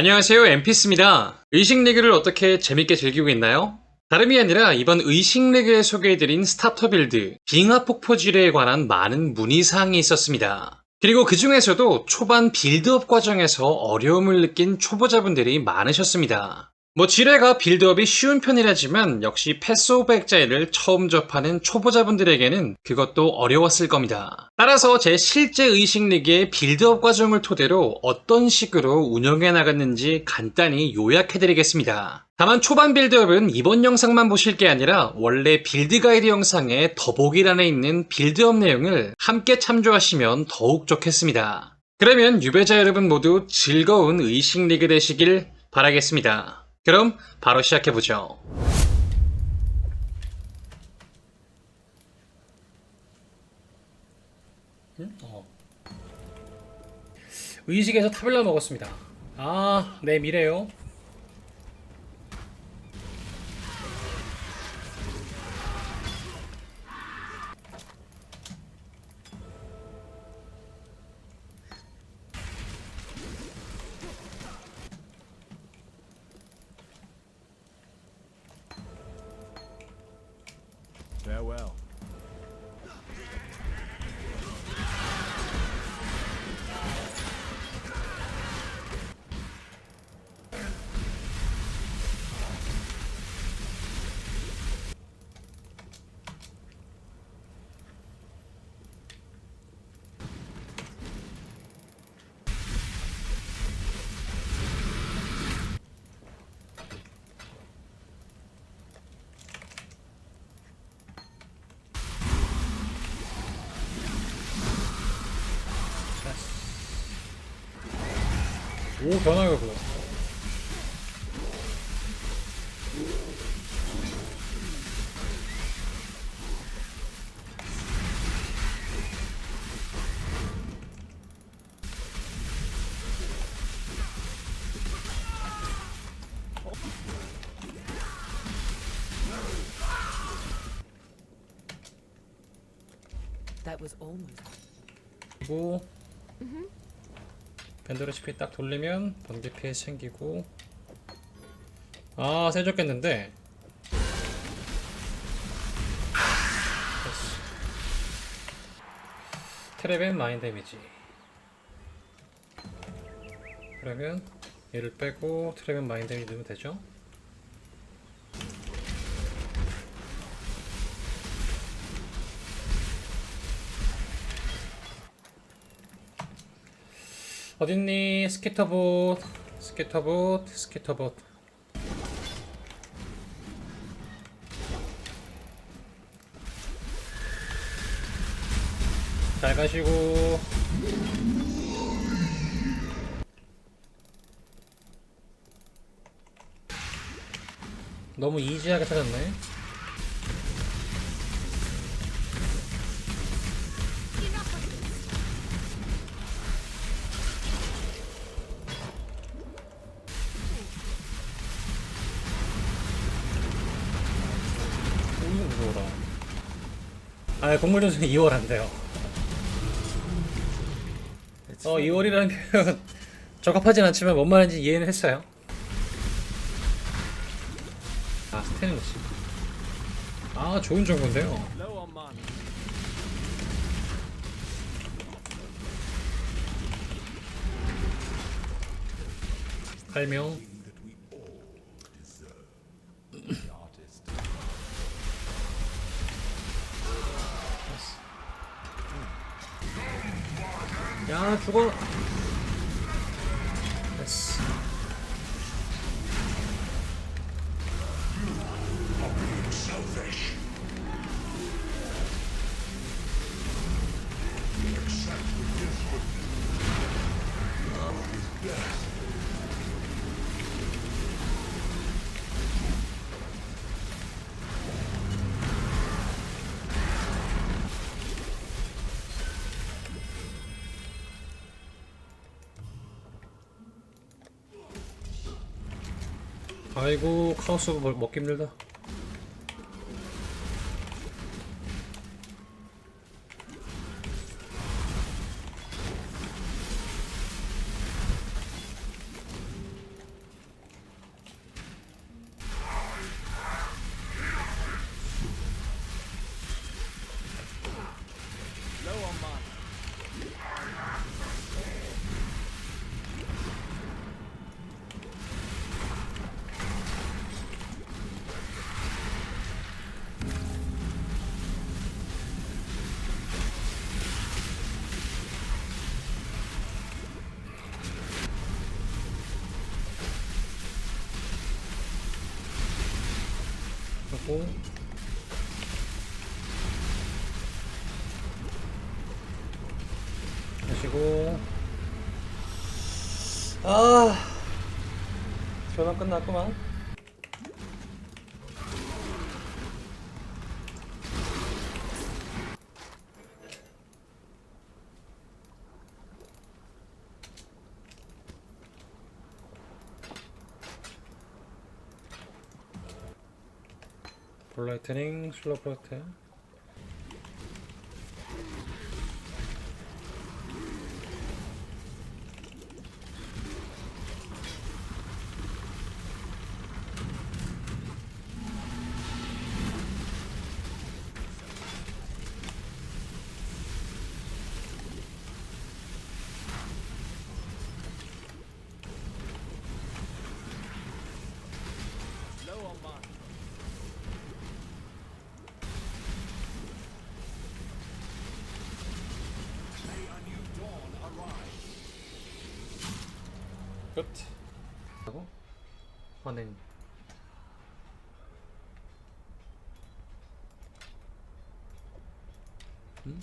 안녕하세요 엠피스입니다. 의식 리그를 어떻게 재밌게 즐기고 있나요? 다름이 아니라 이번 의식 리그에 소개해드린 스타터 빌드 빙하 폭포지뢰에 관한 많은 문의사항이 있었습니다. 그리고 그 중에서도 초반 빌드업 과정에서 어려움을 느낀 초보자분들이 많으셨습니다. 뭐 지뢰가 빌드업이 쉬운 편이라지만 역시 패스 오브 엑자일을 처음 접하는 초보자분들에게는 그것도 어려웠을 겁니다. 따라서 제 실제 의식 리그의 빌드업 과정을 토대로 어떤 식으로 운영해 나갔는지 간단히 요약해드리겠습니다. 다만 초반 빌드업은 이번 영상만 보실 게 아니라 원래 빌드 가이드 영상의 더보기란에 있는 빌드업 내용을 함께 참조하시면 더욱 좋겠습니다. 그러면 유배자 여러분 모두 즐거운 의식 리그 되시길 바라겠습니다. 그럼 바로 시작해보죠. 어. 의식에서 타블라 먹었습니다. 아, 내 미래요. Farewell. 오, 변화가 그거. That was almost. 그리고 밴더를 HP 딱 돌리면 번개 피해 생기고. 아 세졌겠는데. 트랩엔 마인 데미지. 그러면 얘를 빼고 트랩엔 마인 데미지 넣으면 되죠 어딨니? 스케터봇. 스케터봇 스케터봇. 잘 가시고. 너무 이지하게 찾았네 아 곡물 전수는 2월 안 돼요. 어 2월이라는 표현 적합하진 않지만 뭔 말인지 이해는 했어요. 아 스테인리스 아 좋은 정보인데요. 발명 야 죽어 아이고 카오스 먹, 먹기 힘들다 하고. 하시고. 아 전화 끝났구만 볼라이트닝 슬로우 프로트 끝 하고 환행 음?